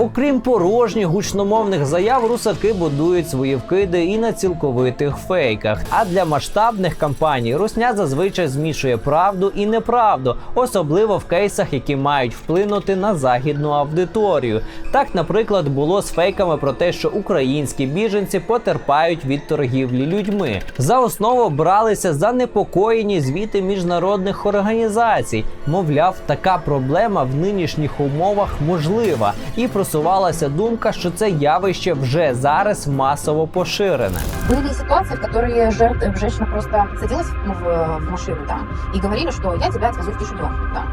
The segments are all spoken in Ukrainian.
Окрім порожніх гучномовних заяв, русаки будують свої вкиди і на цілковитих фейках. А для масштабних кампаній русня зазвичай змішує правду і неправду, особливо в кейсах, які мають вплинути на західну аудиторію. Так, наприклад, було з фейками про те, що українські біженці потерпають від торгівлі людьми. За основу бралися занепокоєні звіти міжнародних організацій. Мовляв, така проблема в нинішніх умовах можлива, і просувалася думка, що це явище вже зараз масово поширене. Были ситуации, в которые жертв, женщина просто садилась ну, в, в машину, да, и говорили, что я тебя отвезу в Кишинев, да.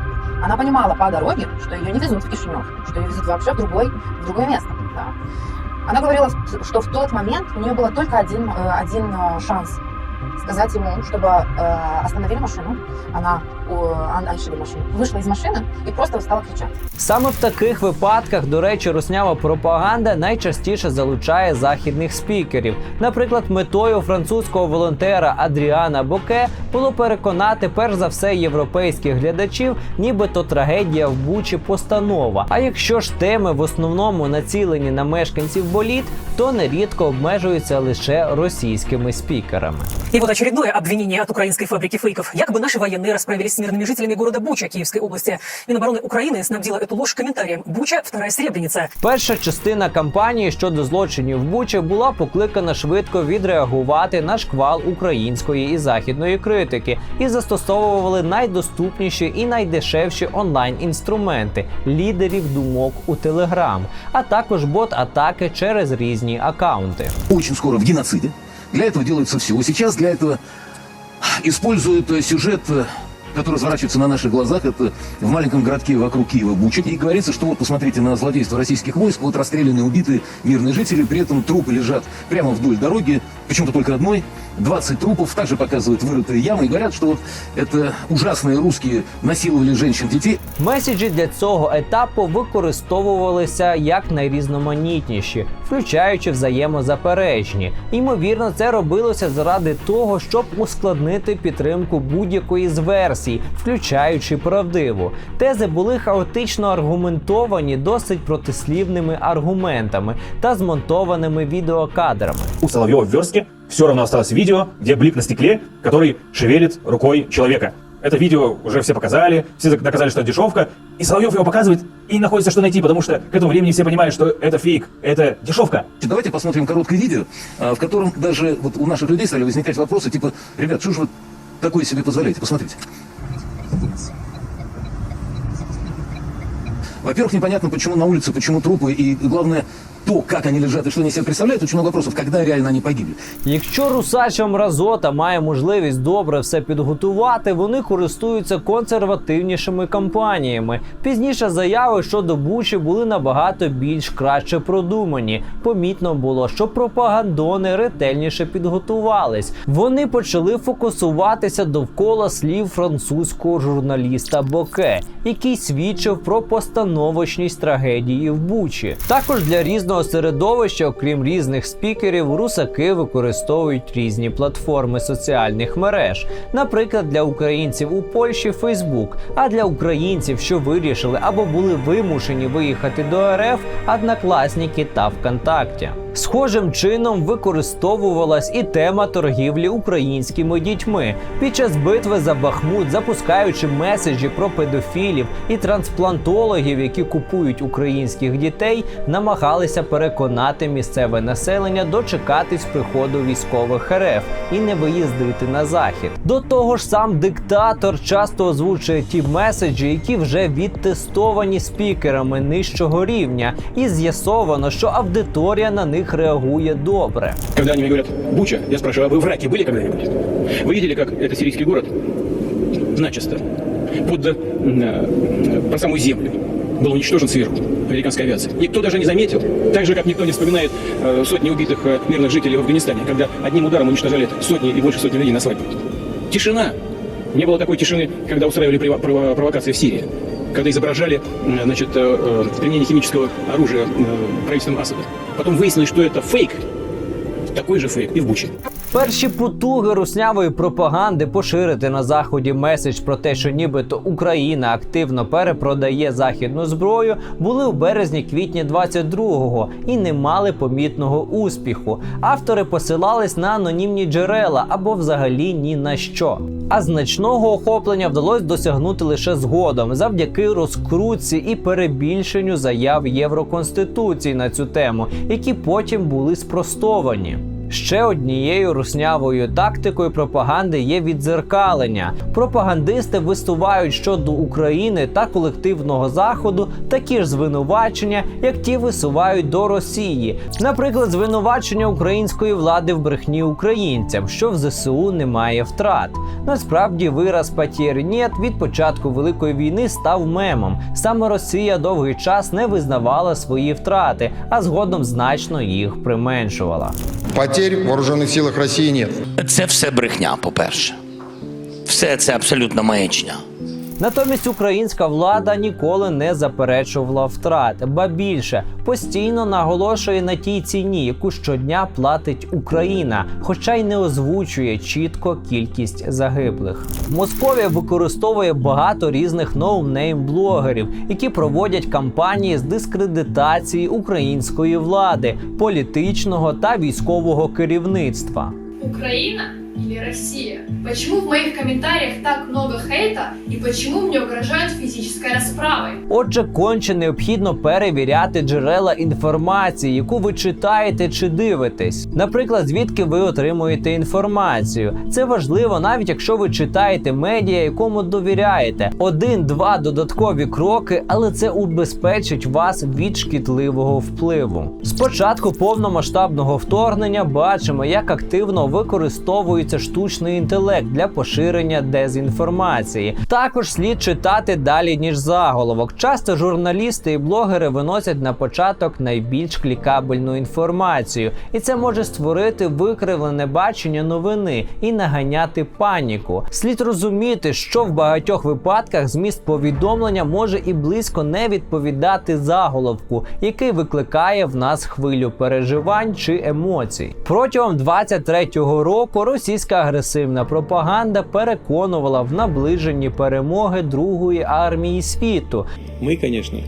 Она понимала по дороге, что ее не везут в Кишинев, что ее везут вообще в, другой, в другое место, да. Она говорила, что в тот момент у нее было только один, э, один э, шанс сказать ему, чтобы э, остановили машину. Она, э, она решили машину, вышла из машины и просто стала кричать. Саме в таких випадках, до речі, руснява пропаганда найчастіше залучає західних спікерів. Наприклад, метою французького волонтера Адріана Боке було переконати перш за все європейських глядачів, нібито трагедія в Бучі постанова. А якщо ж теми в основному націлені на мешканців боліт, то нерідко обмежуються лише російськими спікерами. И вот очередное обвинение от украинской фабрики фейков. Якобы наши военные расправились с мирными жителями города Буча Киевской области. Минобороны Украины снабдила эту ложь комментарием. Буча – вторая Сребреница. Перша частина кампанії щодо злочинів в Бучі була покликана швидко відреагувати на шквал української і західної критики і застосовували найдоступніші і найдешевші онлайн-інструменти лідерів думок у Телеграм, а також бот-атаки через різні акаунти. очень скоро в геноциде. Для этого делается все. Сейчас для этого используют э, сюжет, э, который разворачивается на наших глазах. Это в маленьком городке вокруг Киева Буча. И говорится, что вот посмотрите на злодейство российских войск. Вот расстреляны, убиты мирные жители. При этом трупы лежат прямо вдоль дороги. Почему-то только одной. 20 трупов. Также показывают вырытые ямы. И говорят, что вот это ужасные русские насиловали женщин, детей. Меседжі для цього етапу використовувалися як найрізноманітніші, включаючи взаємозаперечні. Ймовірно, це робилося заради того, щоб ускладнити підтримку будь-якої з версій, включаючи правдиву. Тези були хаотично аргументовані досить протислівними аргументами та змонтованими відеокадрами. у Соловьева в верстке все равно осталось видео, где блик на стекле, который шевелит рукой человека. Это видео уже все показали, все доказали, что это дешевка, и Соловьев его показывает, и находится что найти, потому что к этому времени все понимают, что это фейк, это дешевка. Давайте посмотрим короткое видео, а, в котором даже вот у наших людей стали возникать вопросы, типа, ребят, что же вы такое себе позволяете? Посмотрите. Во-первых, непонятно, почему на улице, почему трупы, и главное, то, как они лежат и что себе представляют, очень много вопросов, когда реально они погибли. Якщо русача мразота має можливість добре все підготувати, вони користуються консервативнішими кампаніями. Пізніше заяви щодо Бучі були набагато більш краще продумані. Помітно було, що пропагандони ретельніше підготувались. Вони почали фокусуватися довкола слів французького журналіста Боке, який свідчив про постановочність трагедії в Бучі. Також для різного середовища, окрім різних спікерів, русаки використовують різні платформи соціальних мереж. Наприклад, для українців у Польщі Фейсбук, а для українців, що вирішили або були вимушені виїхати до РФ, однокласники та ВКонтакті. Схожим чином використовувалась і тема торгівлі українськими дітьми під час битви за Бахмут, запускаючи меседжі про педофілів і трансплантологів, які купують українських дітей, намагалися переконати місцеве населення дочекатись приходу військових РФ і не виїздити на захід. До того ж, сам диктатор часто озвучує ті меседжі, які вже відтестовані спікерами нижчого рівня, і з'ясовано, що аудиторія на них реагує добре. Когда они мне говорят «Буча», я спрашиваю, а вы в Ираке были когда-нибудь? Вы видели, как это сирийский город начисто под, э, по самую землю был уничтожен сверху американской авиацией? Никто даже не заметил, так же, как никто не вспоминает э, сотни убитых э, мирных жителей в Афганистане, когда одним ударом уничтожали сотни и больше сотни людей на свадьбе. Тишина. Не было такой тишины, когда устраивали прово- прово- провокации в Сирии. Когда изображали э, значит, э, э, применение химического оружия э, правительством Асада. Потом выяснилось, что это фейк, такой же фейк и в Буче. Перші потуги руснявої пропаганди поширити на заході меседж про те, що нібито Україна активно перепродає західну зброю, були у березні-квітні 22-го і не мали помітного успіху. Автори посилались на анонімні джерела або взагалі ні на що. А значного охоплення вдалося досягнути лише згодом завдяки розкрутці і перебільшенню заяв Євроконституції на цю тему, які потім були спростовані. Ще однією руснявою тактикою пропаганди є віддзеркалення. Пропагандисти висувають щодо України та колективного заходу такі ж звинувачення, як ті висувають до Росії. Наприклад, звинувачення української влади в брехні українцям, що в ЗСУ немає втрат. Насправді вираз «патєр нєт» від початку великої війни став мемом. Саме Росія довгий час не визнавала свої втрати, а згодом значно їх применшувала. Потерь в вооруженных силах России нет. Це все брехня, по-перше. Все це абсолютно маячня. Натомість українська влада ніколи не заперечувала втрат, ба більше постійно наголошує на тій ціні, яку щодня платить Україна, хоча й не озвучує чітко кількість загиблих. Московія використовує багато різних ноунейм-блогерів, які проводять кампанії з дискредитації української влади, політичного та військового керівництва. Украина или Россия? Почему в моих комментариях так много хейта и почему мне угрожают физической расправой? Отже, конче необхідно перевіряти джерела інформації, яку ви читаєте чи дивитесь. Наприклад, звідки ви отримуєте інформацію. Це важливо, навіть якщо ви читаєте медіа, якому довіряєте. Один-два додаткові кроки, але це убезпечить вас від шкідливого впливу. Спочатку повномасштабного вторгнення бачимо, як активно використовується штучний інтелект для поширення дезінформації. Також слід читати далі ніж заголовок. Часто журналісти і блогери виносять на початок найбільш клікабельну інформацію, і це може створити викривлене бачення новини і наганяти паніку. Слід розуміти, що в багатьох випадках зміст повідомлення може і близько не відповідати заголовку, який викликає в нас хвилю переживань чи емоцій. Протягом 23-го року російська агресивна пропаганда переконувала в наближенні перемоги Другої армії світу, Мы, конечно,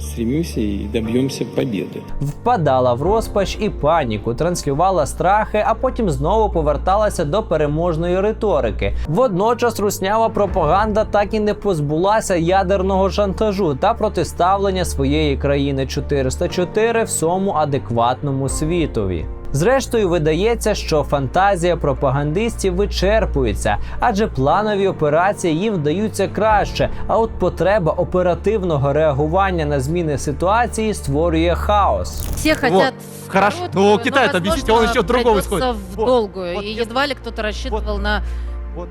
стремимся и добьемся победы. впадала в розпач і паніку, транслювала страхи, а потім знову поверталася до переможної риторики. Водночас руснява пропаганда так і не позбулася ядерного шантажу та протиставлення своєї країни 404 всьому адекватному світові. Зрештою, видається, що фантазія пропагандистів вичерпується, адже планові операції їм вдаються краще. А от потреба оперативного реагування на зміни ситуації створює хаос. Все хотят в хорошо. Ну, но, Китай-то действительно, он еще другого исходит. в долгую. вот и я- едва ли кто-то рассчитывал на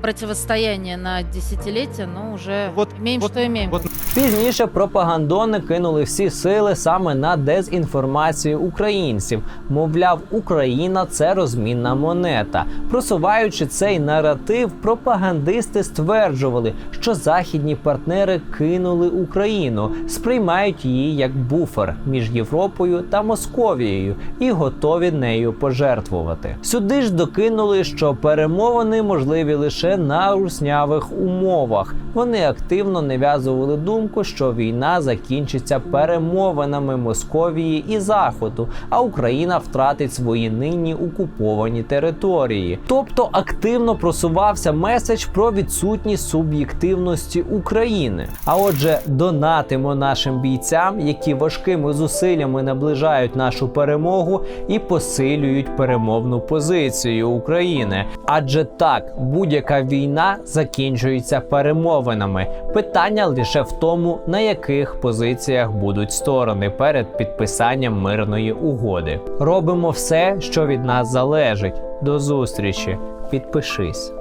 противостояние на десятилетия, но уже Вот- имеем, вот- что имеем. вот Пізніше пропагандони кинули всі сили саме на дезінформацію українців. Мовляв, Україна це розмінна монета. Просуваючи цей наратив, пропагандисти стверджували, що західні партнери кинули Україну, сприймають її як буфер між Європою та Московією і готові нею пожертвувати. Сюди ж докинули, що перемовини можливі лише на руснявих умовах. Вони активно нав'язували думку, що війна закінчиться перемовинами Московії і Заходу, а Україна втратить свої нині окуповані території. Тобто активно просувався меседж про відсутність суб'єктивності України. А отже, донатимо нашим бійцям, які важкими зусиллями наближають нашу перемогу і посилюють перемовну позицію України. Адже так, будь-яка війна закінчується перемовинами. Питання лише в тому, на яких позиціях будуть сторони перед підписанням мирної угоди. Робимо все, що від нас залежить. До зустрічі. Підпишись.